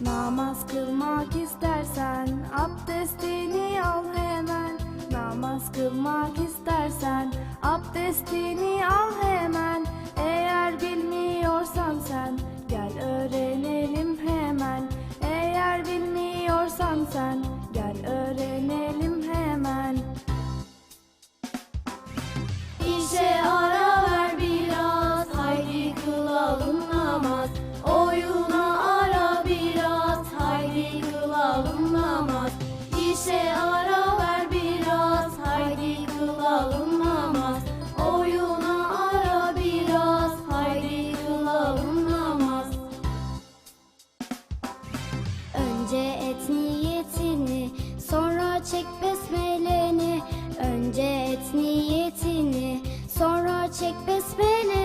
Namaz kılmak istersen abdestini al hemen. Namaz kılmak istersen abdestini al hemen. Eğer bilmiyorsan sen gel öğrenelim hemen. Eğer bilmiyorsan sen gel öğrenelim hemen. İşe ara ver biraz haydi kılalım namaz. Oyuna Make this minute.